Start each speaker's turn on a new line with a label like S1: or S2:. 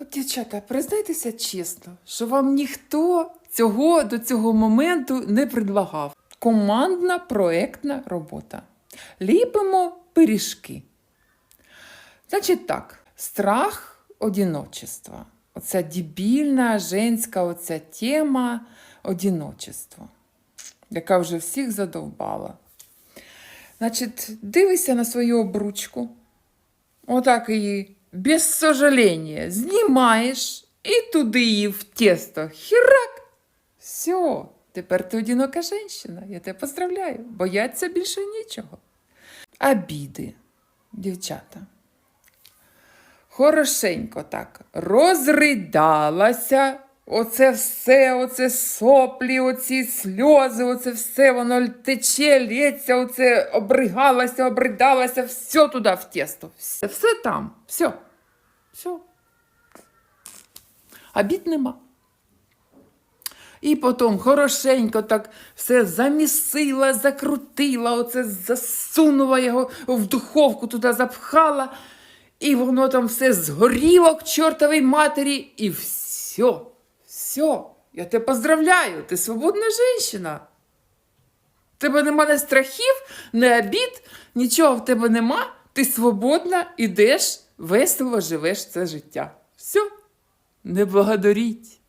S1: От, дівчата, признайтеся чесно, що вам ніхто цього до цього моменту не предлагав. Командна проектна робота. Ліпимо пиріжки. Значить так, страх одиночества. Оця дебільна женська оця тема одиночества, яка вже всіх задовбала. Значить, дивися на свою обручку. Отак її без сожалення знімаєш і туди її в тесто. Хірак! Все, тепер ти одинока жінка. Я тебе поздравляю. Бояться більше нічого. Обіди, дівчата. Хорошенько так розридалася. Оце все, оце соплі, оці сльози, оце все, воно тече, лється, оце обригалася, обридалася, все туди в тісто. Все, все там, все. Все. Обід нема. І потім хорошенько так все замісила, закрутила, оце засунула його в духовку, туди запхала, і воно там все згоріло к чортовій матері, і все, все. Я тебе поздравляю, ти свободна жінка. В тебе нема не страхів, не обід, нічого в тебе нема. Ти свободна, ідеш, весело живеш це життя. Все, не благодаріть.